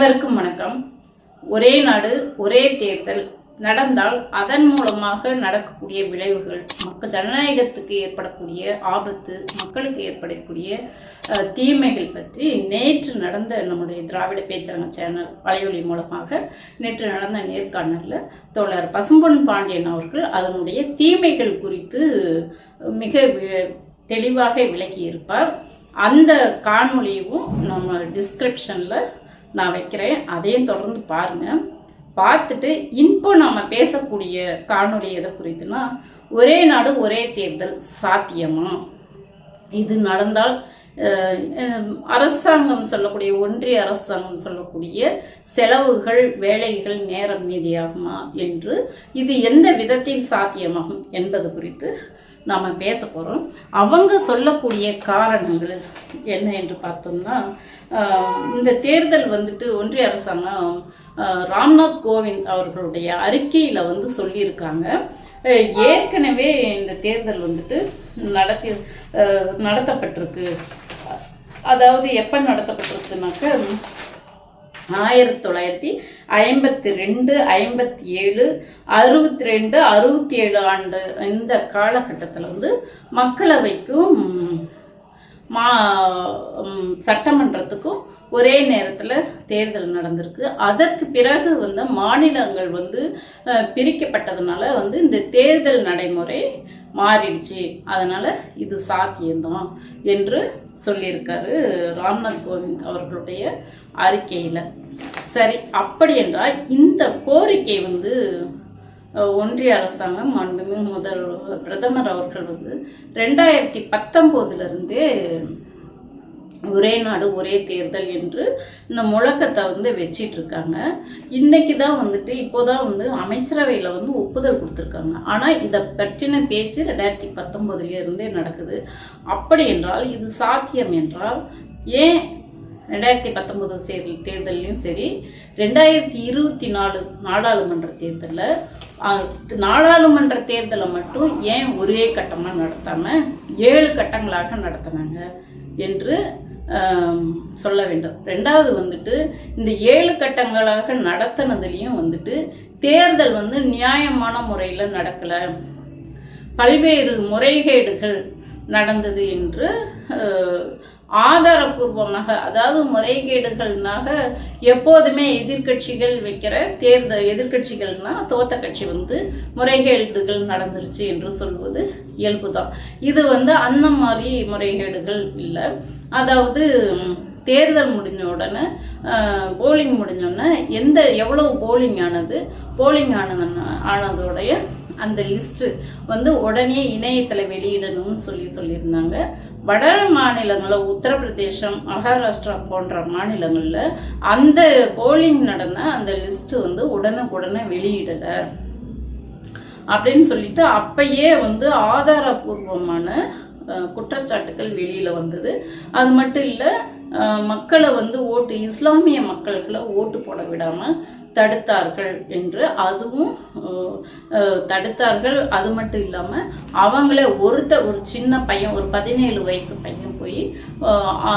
அனைவருக்கும் வணக்கம். ஒரே நாடு ஒரே தேர்தல் நடந்தால் அதன் மூலமாக நடக்கக்கூடிய விளைவுகள் மக்கள் ஜனநாயகத்துக்கு ஏற்படக்கூடிய ஆபத்து மக்களுக்கு ஏற்படக்கூடிய தீமைகள் பற்றி நேற்று நடந்த நம்முடைய திராவிட பேச்சரங்க சேனல் வலையொலி மூலமாக நேற்று நடந்த நேர்காணலில் தோழர் பசும்பொன் பாண்டியன் அவர்கள் அதனுடைய தீமைகள் குறித்து மிக தெளிவாக விளக்கியிருப்பார். அந்த காணொளியும் நம்ம டிஸ்கிரிப்ஷனில் நான் வைக்கிறேன். அதையும் தொடர்ந்து பாருங்கள் பார்த்துட்டு இப்போ நம்ம பேசக்கூடிய காணொளி எதை குறித்துனா ஒரே நாடு ஒரே தேர்தல் சாத்தியமா? இது நடந்தால் அரசாங்கம் சொல்லக்கூடிய ஒன்றிய அரசாங்கம் சொல்லக்கூடிய செலவுகள் வேலைகள் நேரம் மீதியாகுமா என்று இது எந்த விதத்தில் சாத்தியமாகும் என்பது குறித்து நாம் பேச போகிறோம் அவங்க சொல்லக்கூடிய காரணங்கள் என்ன என்று பார்த்தோம்னா இந்த தேர்தல் வந்துட்டு ஒன்றிய அரசாங்கம் ராம்நாத் கோவிந்த் அவர்களுடைய அறிக்கையில் வந்து சொல்லியிருக்காங்க. ஏற்கனவே இந்த தேர்தல் வந்துட்டு நடத்தி நடத்தப்பட்டிருக்கு. அதாவது எப்போ நடத்தப்பட்டிருக்குனாக்க ஆயிரத்தி தொள்ளாயிரத்தி ஐம்பத்தி ரெண்டு ஐம்பத்தி ஏழு அறுபத்தி ரெண்டு அறுபத்தி ஏழு ஆண்டு இந்த காலகட்டத்தில் வந்து மக்களவைக்கும் மா சட்டமன்றத்துக்கும் ஒரே நேரத்தில் தேர்தல் நடந்திருக்கு. அதற்கு பிறகு வந்து மாநிலங்கள் வந்து பிரிக்கப்பட்டதுனால வந்து இந்த தேர்தல் நடைமுறை மாறிடுச்சு. அதனால் இது சாத்தியம்தான் என்று சொல்லியிருக்காரு ராம்நாத் கோவிந்த் அவர்களுடைய அறிக்கையில். சரி அப்படி என்றால் இந்த கோரிக்கை வந்து ஒன்றிய அரசாங்கம் மாண்புமிகு முதல் பிரதமர் அவர்கள் வந்து ரெண்டாயிரத்தி பத்தொம்போதுலேருந்தே ஒரே நாடு ஒரே தேர்தல் என்று இந்த முழக்கத்தை வந்து வச்சிட்ருக்காங்க. இன்றைக்கி தான் வந்துட்டு இப்போ தான் வந்து அமைச்சரவையில் வந்து ஒப்புதல் கொடுத்துருக்காங்க. ஆனால் இதை பற்றின பேச்சு ரெண்டாயிரத்தி பத்தொம்போதுலேருந்தே நடக்குது. அப்படி என்றால் இது சாத்தியம் என்றால் ஏன் ரெண்டாயிரத்தி பத்தொம்போது தேர்தல் தேர்தல்லையும் சரி ரெண்டாயிரத்தி இருபத்தி நாலு நாடாளுமன்ற தேர்தலில் நாடாளுமன்ற தேர்தலை மட்டும் ஏன் ஒரே கட்டமாக நடத்தாமல் ஏழு கட்டங்களாக நடத்தினாங்க என்று சொல்ல வேண்டும். ரெண்டாவது வந்துட்டு இந்த ஏழு கட்டங்களாக நடத்தினதுலேயும் வந்துட்டு தேர்தல் வந்து நியாயமான முறையில் நடக்கலை. பல்வேறு முறைகேடுகள் நடந்தது என்று ஆதாரபூர்வமாக அதாவது முறைகேடுகள்னாக எப்போதுமே எதிர்க்கட்சிகள் வைக்கிற தேர்தல் எதிர்கட்சிகள்னா தோத்த கட்சி வந்து முறைகேடுகள் நடந்துருச்சு என்று சொல்வது இயல்புதான். இது வந்து அந்த மாதிரி முறைகேடுகள் இல்லை. அதாவது தேர்தல் முடிஞ்ச உடனே போலிங் முடிஞ்ச உடனே எந்த எவ்வளவு போலிங் ஆனது? போலிங் ஆனது ஆனதோடைய அந்த லிஸ்ட்டு வந்து உடனே இணையத்தில் வெளியிடணும்னு சொல்லி சொல்லியிருந்தாங்க. வட மாநிலங்களில் உத்தரப்பிரதேசம் மகாராஷ்டிரா போன்ற மாநிலங்களில் அந்த போலிங் நடந்த அந்த லிஸ்ட்டு வந்து உடனுக்குடனே வெளியிடலை. அப்படின்னு சொல்லிட்டு அப்பயே வந்து ஆதாரபூர்வமான குற்றச்சாட்டுகள் வெளியில் வந்தது. அது மட்டும் இல்லை மக்களை வந்து ஓட்டு இஸ்லாமிய மக்கள்களை ஓட்டு போட விடாமல் தடுத்தார்கள் என்று அதுவும் தடுத்தார்கள். அது மட்டும் இல்லாமல் அவங்களே ஒருத்த ஒரு சின்ன பையன் ஒரு பதினேழு வயசு பையன் போய்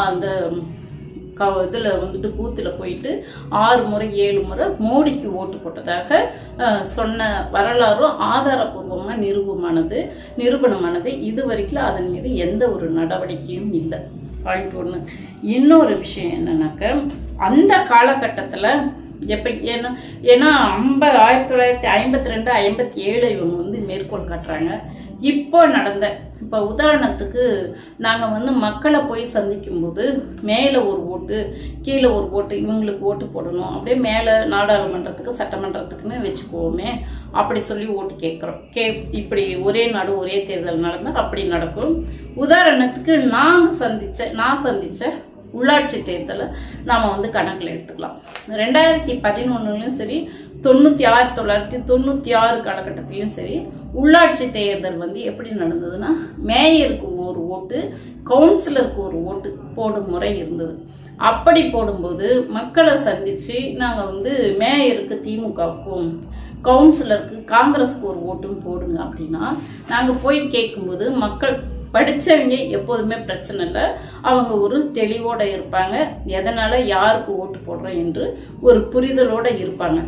அந்த க இதில் வந்துட்டு பூத்தில் போயிட்டு ஆறு முறை ஏழு முறை மோடிக்கு ஓட்டு போட்டதாக சொன்ன வரலாறும் ஆதாரபூர்வமாக நிரூபமானது நிரூபணமானது. இது வரைக்கும் அதன் மீது எந்த ஒரு நடவடிக்கையும் இல்லை. பாயிண்ட் ஒன்று இன்னொரு விஷயம் என்னன்னாக்க அந்த காலகட்டத்தில் எப்படி? ஏன்னா ஏன்னா ஐம்ப ஆயிரத்தி தொள்ளாயிரத்தி ஐம்பத்தி ரெண்டு ஐம்பத்தி ஏழு இவங்க வந்து மேற்கோள் காட்டுறாங்க. இப்போ நடந்த இப்போ உதாரணத்துக்கு நாங்கள் வந்து மக்களை போய் சந்திக்கும்போது மேலே ஒரு ஓட்டு கீழே ஒரு ஓட்டு இவங்களுக்கு ஓட்டு போடணும். அப்படியே மேலே நாடாளுமன்றத்துக்கு சட்டமன்றத்துக்குன்னு வச்சுக்குவோமே. அப்படி சொல்லி ஓட்டு கேட்குறோம். கே இப்படி ஒரே நாடு ஒரே தேர்தல் நடந்தால் அப்படி நடக்கும். உதாரணத்துக்கு நாங்கள் சந்தித்த நான் சந்தித்த உள்ளாட்சி தேர்தலை நாம் வந்து கணக்கில் எடுத்துக்கலாம். ரெண்டாயிரத்தி பதினொன்றுலையும் சரி தொண்ணூற்றி ஆறு தொள்ளாயிரத்தி தொண்ணூற்றி ஆறு காலகட்டத்திலையும் சரி உள்ளாட்சி தேர்தல் வந்து எப்படி நடந்ததுன்னா மேயருக்கு ஒரு ஓட்டு கவுன்சிலருக்கு ஒரு ஓட்டு போடும் முறை இருந்தது. அப்படி போடும்போது மக்களை சந்தித்து நாங்கள் வந்து மேயருக்கு திமுகவுக்கும் கவுன்சிலருக்கு காங்கிரஸ்க்கு ஒரு ஓட்டும் போடுங்க அப்படின்னா நாங்கள் போய் கேட்கும்போது மக்கள் படித்தவங்க எப்போதுமே பிரச்சனை இல்லை. அவங்க ஒரு தெளிவோடு இருப்பாங்க. எதனால் யாருக்கு ஓட்டு போடுறோம் என்று ஒரு புரிதலோடு இருப்பாங்க.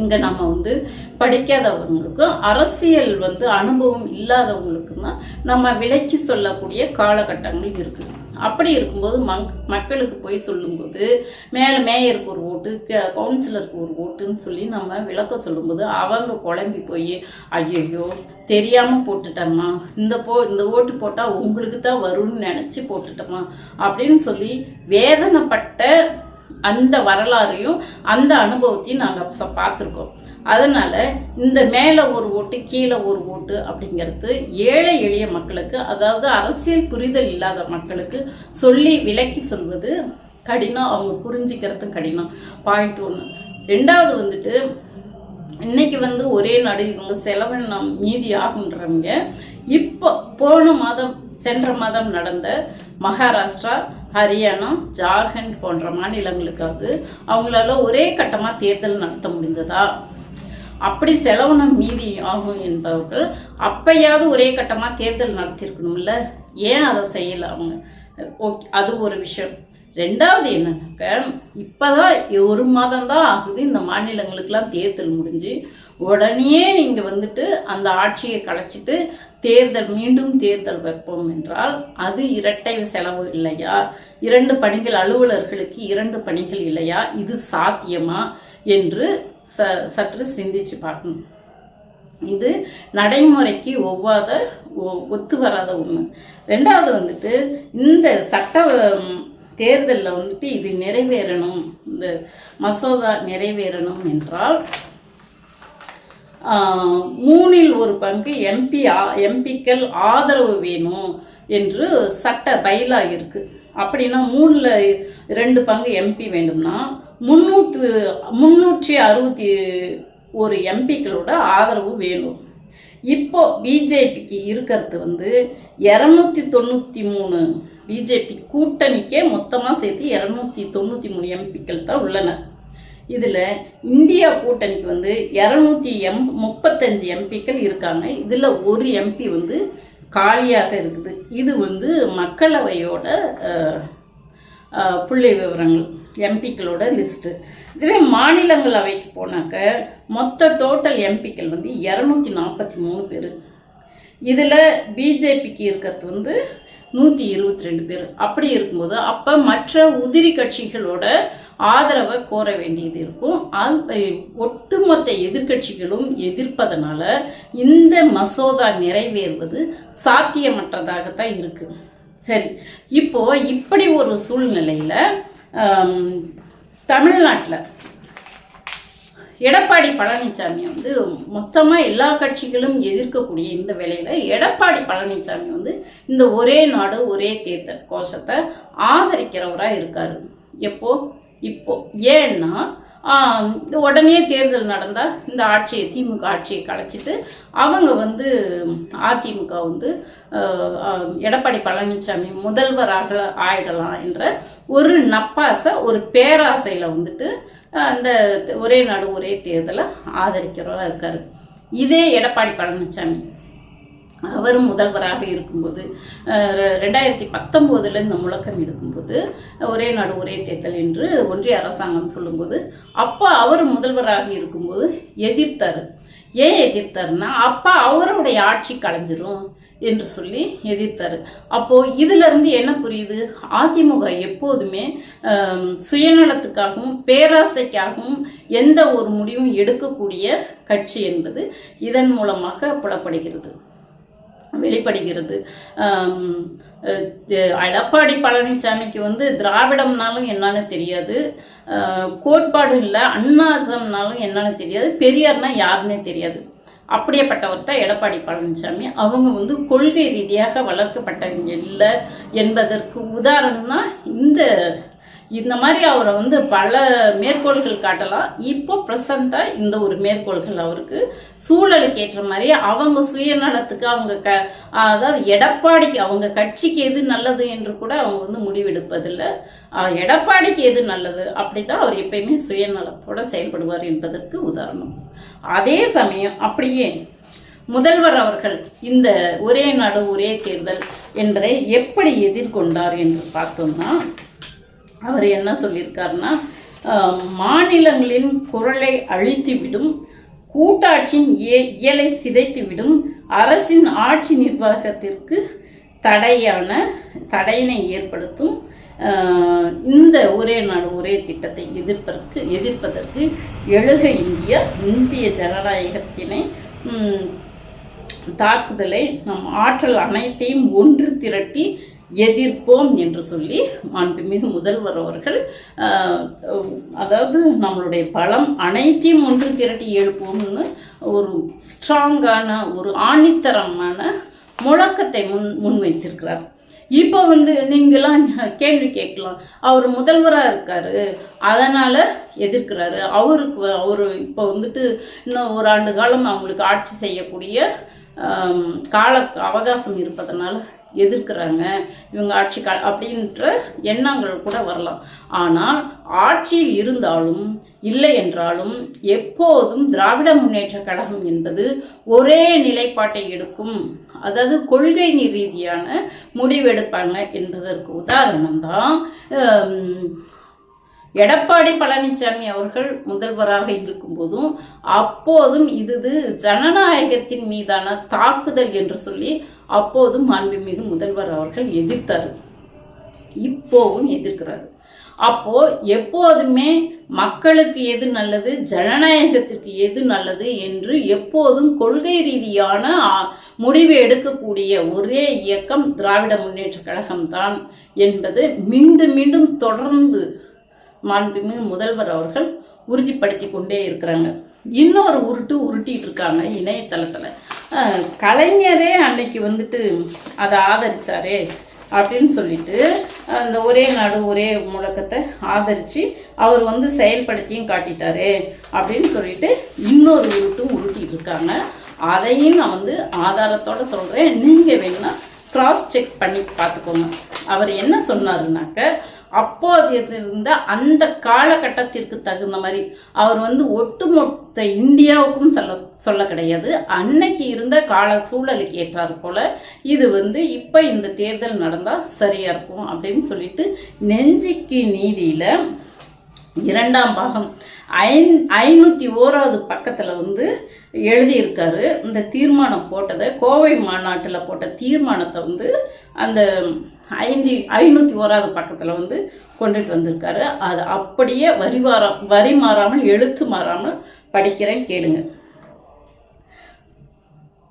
இங்கே நம்ம வந்து படிக்காதவங்களுக்கும் அரசியல் வந்து அனுபவம் இல்லாதவங்களுக்கும் தான் நம்ம விலைக்கு சொல்லக்கூடிய காலகட்டங்கள் இருக்குது. அப்படி இருக்கும்போது மக் மக்களுக்கு போய் சொல்லும்போது மேலே மேயருக்கு ஒரு ஓட்டு கவுன்சிலருக்கு ஒரு ஓட்டுன்னு சொல்லி நம்ம விளக்கம் சொல்லும்போது அவங்க குழம்பி போய் ஐயோ தெரியாமல் போட்டுட்டோம்மா. இந்த போ இந்த ஓட்டு போட்டால் உங்களுக்கு தான் வரும்னு நினச்சி போட்டுட்டோமா அப்படின்னு சொல்லி வேதனைப்பட்ட அந்த வரலாறையும் அந்த அனுபவத்தையும் நாங்கள் பார்த்துருக்கோம். அதனால் இந்த மேலே ஒரு ஓட்டு கீழே ஒரு ஓட்டு அப்படிங்கிறது ஏழை எளிய மக்களுக்கு அதாவது அரசியல் புரிதல் இல்லாத மக்களுக்கு சொல்லி விலக்கி சொல்வது கடினம். அவங்க புரிஞ்சுக்கிறதும் கடினம். பாயிண்ட் ஒன்று ரெண்டாவது வந்துட்டு இன்னைக்கு வந்து ஒரே நாடு இவங்க செலவினம் மீதி ஆகுன்றவங்க இப்போ போன மாதம் சென்ற மாதம் நடந்த மகாராஷ்டிரா ஹரியானா ஜார்க்கண்ட் போன்ற மாநிலங்களுக்காவது அவங்களால ஒரே கட்டமாக தேர்தல் நடத்த முடிந்ததா? அப்படி செலவினம் மீதி ஆகும் என்பவர்கள் அப்பயாவது ஒரே கட்டமாக தேர்தல் நடத்தியிருக்கணும்ல? ஏன் அதை செய்யலை அவங்க? ஓகே அது ஒரு விஷயம். ரெண்டாவது என்னன்னாக்க இப்போதான் ஒரு மாதம் தான் ஆகுது இந்த மாநிலங்களுக்கெல்லாம் தேர்தல் முடிஞ்சு. உடனே நீங்கள் வந்துட்டு அந்த ஆட்சியை கலைச்சிட்டு தேர்தல் மீண்டும் தேர்தல் வைப்போம் என்றால் அது இரட்டை செலவு இல்லையா? இரண்டு பணிகள் அலுவலர்களுக்கு இரண்டு பணிகள் இல்லையா? இது சாத்தியமா என்று ச சற்று சிந்திச்சு பார்க்கணும். இது நடைமுறைக்கு ஒவ்வாத ஒ- ஒத்து வராத ஒன்று ரெண்டாவது வந்துட்டு இந்த சட்ட தேர்தலில் வந்துட்டு இது நிறைவேறணும். இந்த மசோதா நிறைவேறணும் என்றால் மூணில் ஒரு பங்கு எம்பி எம்பிக்கள் ஆதரவு வேணும் என்று சட்ட பைலா இருக்கு. அப்படின்னா மூணில் ரெண்டு பங்கு எம்பி வேண்டும்னா முந்நூற்று முந்நூற்றி அறுபத்தி ஒரு எம்பிக்களோட ஆதரவு வேணும். இப்போ பிஜேபிக்கு இருக்கிறது வந்து இரநூத்தி தொண்ணூற்றி மூணு பிஜேபி கூட்டணிக்கே மொத்தமாக சேர்த்து இரநூத்தி தொண்ணூற்றி மூணு எம்பிக்கள் தான் உள்ளன. இதில் இந்தியா கூட்டணிக்கு வந்து இரநூத்தி எம் முப்பத்தஞ்சு எம்பிக்கள் இருக்காங்க. இதில் ஒரு எம்பி வந்து காலியாக இருக்குது. இது வந்து மக்களவையோட புள்ளி விவரங்கள் எம்பிக்களோட லிஸ்ட்டு இதுவே மாநிலங்களவைக்கு போனாக்க மொத்த டோட்டல் எம்பிக்கள் வந்து இரநூத்தி நாற்பத்தி மூணு பேர். இதில் பிஜேபிக்கு இருக்கிறது வந்து நூற்றி இருபத்தி ரெண்டு பேர். அப்படி இருக்கும்போது அப்போ மற்ற உதிரி கட்சிகளோட ஆதரவை கோர வேண்டியது இருக்கும். அது ஒட்டுமொத்த எதிர்க்கட்சிகளும் எதிர்ப்பதனால இந்த மசோதா நிறைவேறுவது சாத்தியமற்றதாகத்தான் இருக்கு. சரி இப்போ இப்படி ஒரு சூழ்நிலையில் தமிழ்நாட்டில் எடப்பாடி பழனிசாமி வந்து மொத்தமாக எல்லா கட்சிகளும் எதிர்க்கக்கூடிய இந்த வேலையில் எடப்பாடி பழனிசாமி வந்து இந்த ஒரே நாடு ஒரே தேர்தல் கோஷத்தை ஆதரிக்கிறவராக இருக்காரு. எப்போ? இப்போ. ஏன்னா உடனே தேர்தல் நடந்தால் இந்த ஆட்சியை திமுக ஆட்சியை கலைச்சிட்டு அவங்க வந்து அதிமுக வந்து எடப்பாடி பழனிசாமி முதல்வராக ஆயிடலாம் என்ற ஒரு நப்பாசை ஒரு பேராசையில் வந்துட்டு அந்த ஒரே நாடு ஒரே தேர்தலை ஆதரிக்கிறவராக இருக்கார். இதே எடப்பாடி பழனிசாமி அவர் முதல்வராக இருக்கும்போது ரெண்டாயிரத்தி பத்தொம்போதில் இந்த முழக்கம் எடுக்கும்போது ஒரே நாடு ஒரே தேர்தல் என்று ஒன்றிய அரசாங்கம் சொல்லும்போது அப்போ அவர் முதல்வராக இருக்கும்போது எதிர்த்தார். ஏன் எதிர்த்தாருன்னா அப்போ அவருடைய ஆட்சி கலைஞ்சிரும். என்று சொல்லி எதிர்த்தார். அப்போ இதுல இருந்து என்ன புரியுது? அதிமுக எப்போதுமே சுயநலத்துக்காகவும் பேராசைக்காகவும் எந்த ஒரு முடிவும் எடுக்கக்கூடிய கட்சி என்பது இதன் மூலமாக புலப்படுகிறது வெளிப்படுகிறது. எடப்பாடி பழனிசாமிக்கு வந்து திராவிடம்னாலும் என்னன்னு தெரியாது. கோட்பாடு இல்லை அண்ணாசம்னாலும் என்னன்னு தெரியாது. பெரியார்னா யாருன்னே தெரியாது. அப்படியேப்பட்டவர் தான் எடப்பாடி பழனிசாமி. அவங்க வந்து கொள்கை ரீதியாக வளர்க்கப்பட்டவங்க இல்லை என்பதற்கு உதாரணம் தான் இந்த இந்த மாதிரி அவரை வந்து பல மேற்கோள்கள் காட்டலாம். இப்போ ப்ரெசண்ட்டாக இந்த ஒரு மேற்கோள்கள் அவருக்கு. சூழலுக்கு ஏற்ற மாதிரி அவங்க சுயநலத்துக்கு அவங்க க அதாவது எடப்பாடிக்கு அவங்க கட்சிக்கு எது நல்லது என்று கூட அவங்க வந்து முடிவெடுப்பதில்லை. எடப்பாடிக்கு எது நல்லது அப்படி தான் அவர் எப்பயுமே சுயநலத்தோடு செயல்படுவார் என்பதற்கு உதாரணம். அதே சமயம் அப்படியே முதல்வர் அவர்கள் இந்த ஒரே நாடு ஒரே தேர்தல் என்பதை எப்படி எதிர்கொண்டார் என்று பார்த்தோம்னா அவர் என்ன சொல்லியிருக்காருன்னா மாநிலங்களின் குரலை அழித்துவிடும் கூட்டாட்சியின் இய- இயலை சிதைத்துவிடும் அரசின் ஆட்சி நிர்வாகத்திற்கு தடையான தடையினை ஏற்படுத்தும் இந்த ஒரே நாடு ஒரே திட்டத்தை எதிர்ப்பதற்கு எதிர்ப்பதற்கு எழுக இந்தியா இந்திய ஜனநாயகத்தினை தாக்குதலை நம் ஆற்றல் அனைத்தையும் ஒன்று திரட்டி எதிர்ப்போம் என்று சொல்லி மாண்புமிகு முதல்வர் அவர்கள் அதாவது நம்மளுடைய பலம் அனைத்தையும் ஒன்று திரட்டி எழுப்போம்னு ஒரு ஸ்ட்ராங்கான ஒரு ஆணித்தரமான முழக்கத்தை முன் முன்வைத்திருக்கிறார். இப்போ வந்து நீங்களாம் கேள்வி கேட்கலாம். அவர் முதல்வராக இருக்காரு. அதனால் எதிர்க்கிறாரு. அவருக்கு அவர் இப்போ வந்துட்டு இன்னும் ஒரு ஆண்டு காலம் அவங்களுக்கு ஆட்சி செய்யக்கூடிய கால அவகாசம் இருப்பதனால எதிர்க்கிறாங்க இவங்க ஆட்சி கா அப்படின்ற எண்ணங்கள் கூட வரலாம். ஆனால் ஆட்சியில் இருந்தாலும் இல்லை என்றாலும் எப்போதும் திராவிட முன்னேற்ற கழகம் என்பது ஒரே நிலைப்பாட்டை எடுக்கும். அதாவது கொள்கை ரீதியான முடிவெடுப்பாங்க என்பதற்கு உதாரணம் தான் எடப்பாடி பழனிசாமி அவர்கள் முதல்வராக இருக்கும்போதும் அப்போதும் இது ஜனநாயகத்தின் மீதான தாக்குதல் என்று சொல்லி அப்போதும் மாண்புமிகு முதல்வர் அவர்கள் எதிர்த்தார். இப்போவும் எதிர்க்கிறார். அப்போ எப்போதுமே மக்களுக்கு எது நல்லது ஜனநாயகத்திற்கு எது நல்லது என்று எப்போதும் கொள்கை ரீதியான முடிவு எடுக்கக்கூடிய ஒரே இயக்கம் திராவிட முன்னேற்ற கழகம்தான் என்பது மீண்டும் மீண்டும் தொடர்ந்து மாண்புமிகு முதல்வர் அவர்கள் உறுதிப்படுத்தி கொண்டே இருக்கிறாங்க. இன்னொரு உருட்டு உருட்டிட்டு இருக்காங்க இணையதளத்தில். கலைஞரே அன்னைக்கு வந்துட்டு அதை ஆதரிச்சாரே அப்படின்னு சொல்லிட்டு அந்த ஒரே நாடு ஒரே முழக்கத்தை ஆதரித்து அவர் வந்து செயல்படுத்தியும் காட்டிட்டாரு அப்படின்னு சொல்லிட்டு இன்னொரு உருட்டும் உருட்டிட்டு இருக்காங்க. அதையும் நான் வந்து ஆதாரத்தோடு சொல்கிறேன் நீங்கள் வேணும்னா கிராஸ் செக் பண்ணி பார்த்துக்கோங்க. அவர் என்ன சொன்னாருனாக்க அப்போது இருந்த அந்த காலகட்டத்திற்கு தகுந்த மாதிரி அவர் வந்து ஒட்டுமொத்த இந்தியாவுக்கும் சொல்ல சொல்ல கிடையாது. அன்னைக்கு இருந்த கால சூழலுக்கு ஏற்றாறு போல இது வந்து இப்போ இந்த தேர்தல் நடந்தால் சரியாக இருக்கும் அப்படின்னு சொல்லிட்டு நெஞ்சிக்கு நீதியில் இரண்டாம் பாகம் ஐந் ஐநூற்றி ஓராவது பக்கத்தில் வந்து எழுதியிருக்காரு. இந்த தீர்மானம் போட்டதை கோவை மாநாட்டில் போட்ட தீர்மானத்தை வந்து அந்த ஐந்து ஐநூற்றி ஓராவது பக்கத்தில் வந்து கொண்டுட்டு வந்திருக்காரு. அது அப்படியே வரி வாரா வரி மாறாமல் எழுத்து மாறாமல் படிக்கிறேன் கேளுங்க.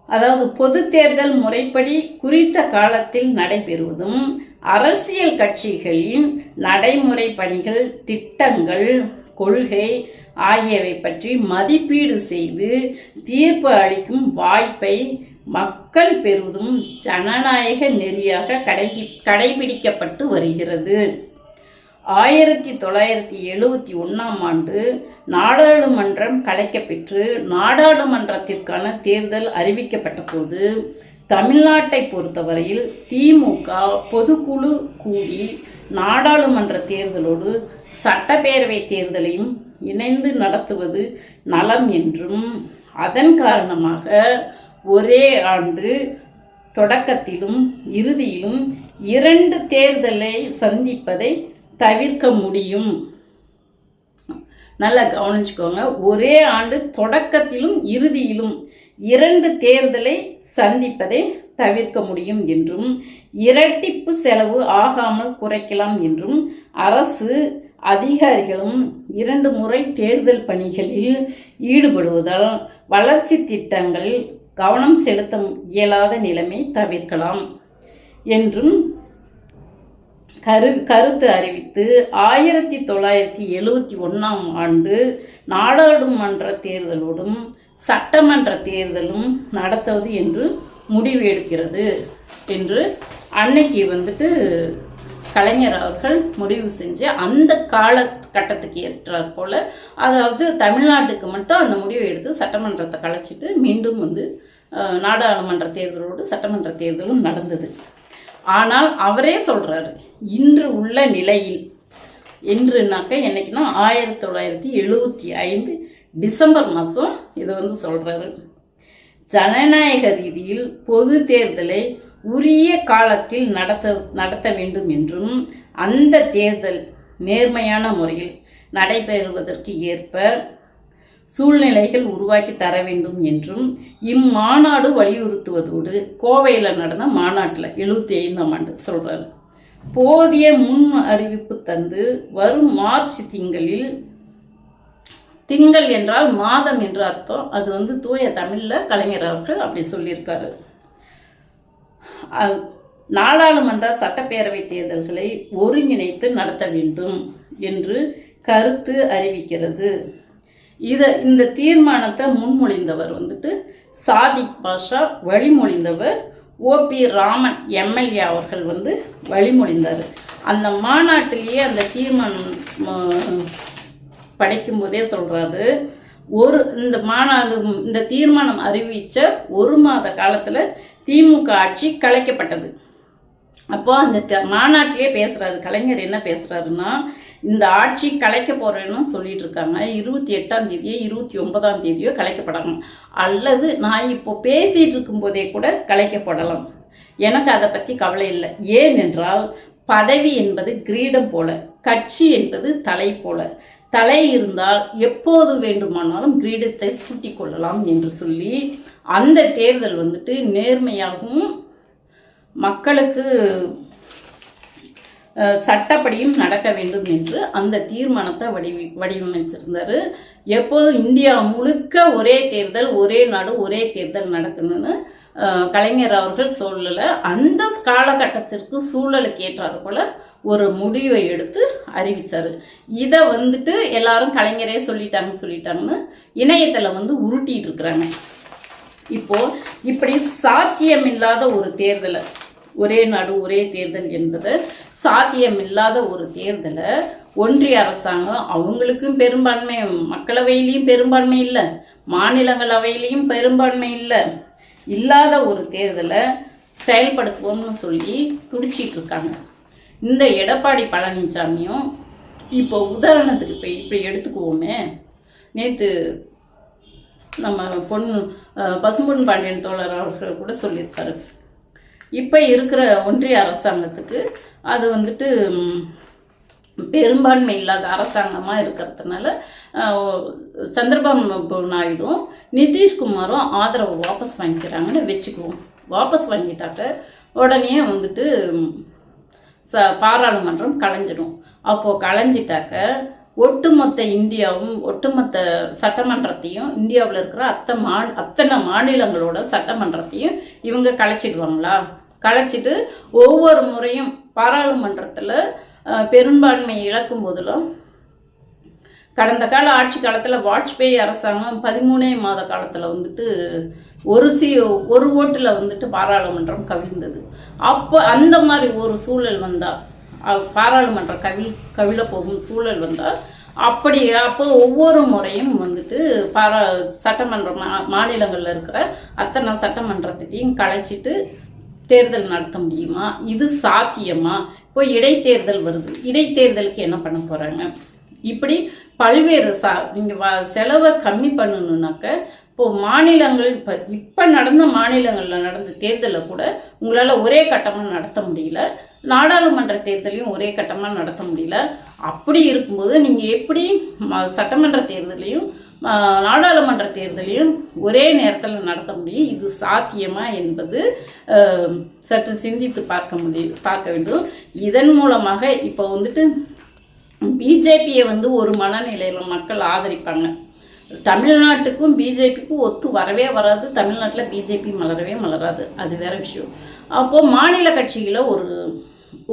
அதாவது பொது தேர்தல் முறைப்படி குறித்த காலத்தில் நடைபெறுவதும் அரசியல் கட்சிகளின் நடைமுறை பணிகள் திட்டங்கள் கொள்கை ஆகியவை பற்றி மதிப்பீடு செய்து தீர்ப்பு அளிக்கும் வாய்ப்பை மக்கள் பெரிதும் ஜனநாயக நெறியாக கடை கடைபிடிக்கப்பட்டு வருகிறது. ஆயிரத்தி தொள்ளாயிரத்தி எழுபத்தி ஒன்றாம் ஆண்டு நாடாளுமன்றம் கலைக்கப்பெற்று நாடாளுமன்றத்திற்கான தேர்தல் அறிவிக்கப்பட்ட போது தமிழ்நாட்டை பொறுத்தவரையில் திமுக பொதுக்குழு கூடி நாடாளுமன்ற தேர்தலோடு சட்டப்பேரவை தேர்தலையும் இணைந்து நடத்துவது நலம் என்றும் அதன் காரணமாக ஒரே ஆண்டு தொடக்கத்திலும் இறுதியிலும் இரண்டு தேர்தலை சந்திப்பதை தவிர்க்க முடியும். நல்லா கவனிச்சுக்கோங்க. ஒரே ஆண்டு தொடக்கத்திலும் இறுதியிலும் இரண்டு தேர்தலை சந்திப்பதை தவிர்க்க முடியும் என்றும் இரட்டிப்பு செலவு ஆகாமல் குறைக்கலாம் என்றும் அரசு அதிகாரிகளும் இரண்டு முறை தேர்தல் பணிகளில் ஈடுபடுவதால் வளர்ச்சி திட்டங்கள் கவனம் செலுத்த இயலாத நிலைமை தவிர்க்கலாம் என்றும் கரு கருத்து அறிவித்து ஆயிரத்தி தொள்ளாயிரத்தி எழுவத்தி ஒன்றாம் ஆண்டு நாடாளுமன்ற தேர்தலோடும் சட்டமன்ற தேர்தலும் நடத்துவது என்று முடிவு எடுக்கிறது என்று அன்னைக்கு வந்துட்டு கலைஞர் அவர்கள் முடிவு செஞ்சு அந்த காலகட்டத்துக்கு ஏற்றாற் போல அதாவது தமிழ்நாட்டுக்கு மட்டும் அந்த முடிவை எடுத்து சட்டமன்றத்தை கலைச்சிட்டு மீண்டும் வந்து நாடாளுமன்ற தேர்தலோடு சட்டமன்ற தேர்தலும் நடந்தது. ஆனால் அவரே சொல்கிறாரு இன்று உள்ள நிலையில் என்றுனாக்க என்னைக்குன்னா ஆயிரத்தி தொள்ளாயிரத்தி எழுபத்தி ஐந்து டிசம்பர் மாதம் இதை வந்து சொல்கிறாரு ஜனநாயக ரீதியில் பொது தேர்தலை உரிய காலத்தில் நடத்த நடத்த வேண்டும் என்றும் அந்த தேர்தல் நேர்மையான முறையில் நடைபெறுவதற்கு ஏற்ப சூழ்நிலைகள் உருவாக்கி தர வேண்டும் என்றும் இம்மாநாடு வலியுறுத்துவதோடு கோவையில் நடந்த மாநாட்டில் எழுபத்தி ஐந்தாம் ஆண்டு சொல்கிறாரு போதிய முன் அறிவிப்பு தந்து வரும் மார்ச் திங்களில் திங்கள் என்றால் மாதம் என்று அர்த்தம். அது வந்து தூய தமிழில் கலைஞர் அவர்கள் அப்படி சொல்லியிருக்காரு. நாடாளுமன்ற சட்டப்பேரவை தேர்தல்களை ஒருங்கிணைத்து நடத்த வேண்டும் என்று கருத்து அறிவிக்கிறது. இத இந்த தீர்மானத்தை முன்மொழிந்தவர் வந்துட்டு சாதிக் பாஷா வழிமொழிந்தவர் ஓபி ராமன் எம்எல்ஏ அவர்கள் வந்து வழிமொழிந்தார். அந்த மாநாட்டிலேயே அந்த தீர்மானம் படைக்கும் போதே சொல்கிறாரு ஒரு இந்த மாநாடு இந்த தீர்மானம் அறிவித்த ஒரு மாத காலத்தில் திமுக ஆட்சி கலைக்கப்பட்டது. அப்போ அந்த மாநாட்டிலே பேசுறாரு கலைஞர் என்ன பேசுறாருன்னா இந்த ஆட்சி கலைக்க போறேன்னு சொல்லிட்டு இருக்காங்க. இருபத்தி எட்டாம் தேதியோ இருபத்தி ஒன்பதாம் தேதியோ கலைக்கப்படலாம். அல்லது நான் இப்போ பேசிட்டு இருக்கும்போதே கூட கலைக்கப்படலாம் எனக்கு அதை பற்றி கவலை இல்லை. ஏனென்றால் பதவி என்பது கிரீடம் போல கட்சி என்பது தலை போல. தலை இருந்தால் எப்போது வேண்டுமானாலும் கிரீடத்தை சூட்டிக் கொள்ளலாம் என்று சொல்லி அந்த தேர்தல் வந்துட்டு நேர்மையாகவும் மக்களுக்கு சட்டப்படியும் நடக்க வேண்டும் என்று அந்த தீர்மானத்தை வடிவி வடிவமைச்சிருந்தார். எப்போதும் இந்தியா முழுக்க ஒரே தேர்தல் ஒரே நாடு ஒரே தேர்தல் நடக்கணும்னு கலைஞர் அவர்கள் சொல்லலை. அந்த காலகட்டத்திற்கு சூழலுக்கு ஏற்றாறு போல் ஒரு முடிவை எடுத்து அறிவித்தார் இதை வந்துட்டு எல்லாரும் கலைஞரே சொல்லிட்டாங்க சொல்லிட்டாங்கன்னு இணையத்தில் வந்து உருட்டிகிட்டு இருக்கிறாங்க. இப்போ இப்படி சாத்தியமில்லாத ஒரு தேர்தலை ஒரே நாடு ஒரே தேர்தல் என்பது சாத்தியமில்லாத ஒரு தேர்தலை ஒன்றிய அரசாங்கம் அவங்களுக்கும் பெரும்பான்மை மக்களவையிலையும் பெரும்பான்மை இல்லை மாநிலங்களவையிலையும் பெரும்பான்மை இல்லை. இல்லாத ஒரு தேர்தலை செயல்படுத்துவோம்னு சொல்லி துடிச்சிட்டு இருக்காங்க. இந்த எடப்பாடி பழனிசாமியும் இப்போ உதாரணத்துக்கு இப்போ இப்படி எடுத்துக்குவோமே. நேற்று நம்ம பொன் பசும்பொன் பாண்டியன் தோழர் அவர்கள் கூட சொல்லியிருக்காரு. இப்போ இருக்கிற ஒன்றிய அரசாங்கத்துக்கு அது வந்துட்டு பெரும்பான்மை இல்லாத அரசாங்கமாக இருக்கிறதுனால சந்திரபாபு நாயுடும் நிதிஷ்குமாரும் ஆதரவை வாபஸ் வாங்கிக்கிறாங்கன்னு வச்சுக்குவோம். வாபஸ் வாங்கிட்டாக்க உடனே வந்துட்டு ச பாராளுமன்றம் கலைஞ்சிடும். அப்போது கலைஞ்சிட்டாக்க ஒட்டுமொத்த இந்தியாவும் ஒட்டுமொத்த சட்டமன்றத்தையும் இந்தியாவில் இருக்கிற அத்த மா அத்தனை மாநிலங்களோட சட்டமன்றத்தையும் இவங்க கலைச்சிடுவாங்களா? கலைச்சிட்டு ஒவ்வொரு முறையும் பாராளுமன்றத்தில் பெரும்பான்மை இழக்கும் போதிலும் கடந்த கால ஆட்சி காலத்தில் வாஜ்பேயி அரசாங்கம் பதிமூணே மாத காலத்தில் வந்துட்டு ஒரு சி ஒரு ஓட்டில் வந்துட்டு பாராளுமன்றம் கவிழ்ந்தது. அப்போ அந்த மாதிரி ஒரு சூழல் வந்தால் பாராளுமன்ற கவிழ் கவிழ போகும் சூழல் வந்தால் அப்படி அப்போ ஒவ்வொரு முறையும் வந்துட்டு பாரா சட்டமன்ற மா மாநிலங்களில் இருக்கிற அத்தனை சட்டமன்றத்தையும் கலைச்சிட்டு தேர்தல் நடத்த முடியுமா? இது சாத்தியமா? இப்போ இடைத்தேர்தல் வருது. இடைத்தேர்தலுக்கு என்ன பண்ண போகிறாங்க இப்படி பல்வேறு சா நீங்கள் செலவை கம்மி பண்ணணுன்னாக்க இப்போ மாநிலங்கள் இப்போ இப்போ நடந்த மாநிலங்களில் நடந்த தேர்தலை கூட உங்களால் ஒரே கட்டமாக நடத்த முடியல. நாடாளுமன்ற தேர்தலையும் ஒரே கட்டமாக நடத்த முடியல. அப்படி இருக்கும்போது நீங்கள் எப்படி ம- சட்டமன்ற தேர்தலையும் நாடாளுமன்ற தேர்தலையும் ஒரே நேரத்தில் நடத்த முடியும்? இது சாத்தியமா என்பது சற்று சிந்தித்து பார்க்க முடியும் பார்க்க வேண்டும். இதன் மூலமாக இப்போ வந்துட்டு பிஜேபியை வந்து ஒரு மனநிலையில் மக்கள் ஆதரிப்பாங்க. தமிழ்நாட்டுக்கும் பிஜேபிக்கும் ஒத்து வரவே வராது. தமிழ்நாட்டில் பிஜேபி மலரவே மலராது. அது வேற விஷயம். அப்போது மாநில கட்சியில் ஒரு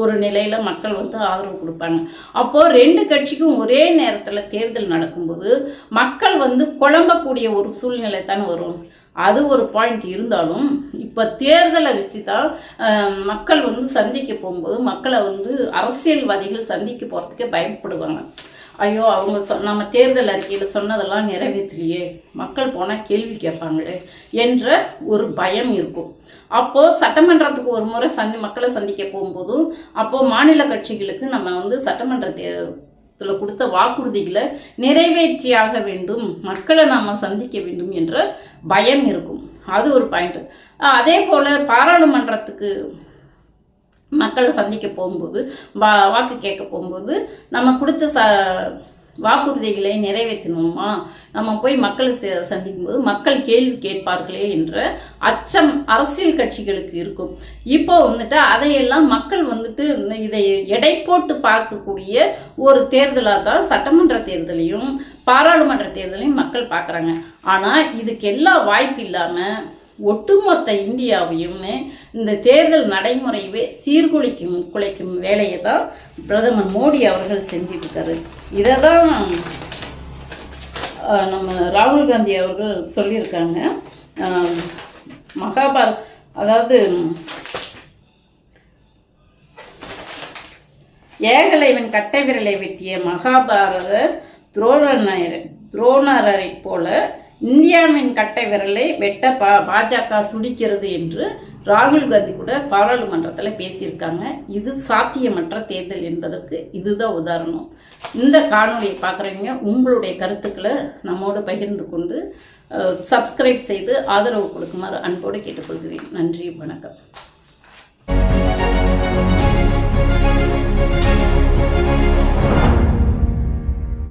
ஒரு நிலையில் மக்கள் வந்து ஆதரவு கொடுப்பாங்க. அப்போது ரெண்டு கட்சிக்கும் ஒரே நேரத்தில் தேர்தல் நடக்கும்போது மக்கள் வந்து குழம்பக்கூடிய ஒரு சூழ்நிலை தானே வரும். அது ஒரு பாயிண்ட் இருந்தாலும் இப்போ தேர்தலை வச்சு தான் மக்கள் வந்து சந்திக்க போகும்போது மக்களை வந்து அரசியல்வாதிகள் சந்திக்க போகிறதுக்கே பயப்படுவாங்க. ஐயோ அவங்க சொ நம்ம தேர்தல் அறிக்கையில் சொன்னதெல்லாம் நிறைவேற்றலையே. மக்கள் போனால் கேள்வி கேட்பாங்களே என்ற ஒரு பயம் இருக்கும். அப்போது சட்டமன்றத்துக்கு ஒரு முறை சந்தி மக்களை சந்திக்க போகும்போதும் அப்போது மாநில கட்சிகளுக்கு நம்ம வந்து சட்டமன்ற தேர்தலில் கொடுத்த வாக்குறுதிகளை நிறைவேற்றியாக வேண்டும் மக்களை நாம் சந்திக்க வேண்டும் என்ற பயம் இருக்கும். அது ஒரு பாயிண்ட் அதே போல் பாராளுமன்றத்துக்கு மக்களை சந்திக்க போகும்போது வா வாக்கு கேட்க போகும்போது நம்ம கொடுத்த ச வாக்குறுதிகளை நிறைவேற்றணுமா நம்ம போய் மக்களை சந்திக்கும் சந்திக்கும்போது மக்கள் கேள்வி கேட்பார்களே என்ற அச்சம் அரசியல் கட்சிகளுக்கு இருக்கும். இப்போ வந்துட்டு அதையெல்லாம் மக்கள் வந்துட்டு இந்த இதை எடை போட்டு பார்க்கக்கூடிய ஒரு தேர்தலாக தான் சட்டமன்ற தேர்தலையும் பாராளுமன்ற தேர்தலையும் மக்கள் பார்க்குறாங்க. ஆனால் இதுக்கு எல்லா வாய்ப்பு இல்லாமல் ஒட்டுமொத்த இந்தியாவையுமே இந்த தேர்தல் நடைமுறையவே சீர்குலைக்கும் குலைக்கும் வேலையை தான் பிரதமர் மோடி அவர்கள் செஞ்சிருக்காரு. இதை தான் நம்ம ராகுல் காந்தி அவர்கள் சொல்லியிருக்காங்க. மகாபாரத் அதாவது ஏகலைவன் கட்டை விரலை வெட்டிய மகாபாரத துரோணர் துரோணரை போல இந்தியாவின் கட்டை விரலை வெட்ட பா பாஜக துடிக்கிறது என்று ராகுல் காந்தி கூட பாராளுமன்றத்தில் பேசியிருக்காங்க. இது சாத்தியமற்ற தேர்தல் என்பதற்கு இதுதான் உதாரணம். இந்த காணொளியை பார்க்குறவங்க உங்களுடைய கருத்துக்களை நம்மோடு பகிர்ந்து கொண்டு சப்ஸ்கிரைப் செய்து ஆதரவு கொடுக்குமாறு அன்போடு கேட்டுக்கொள்கிறேன். நன்றி வணக்கம்.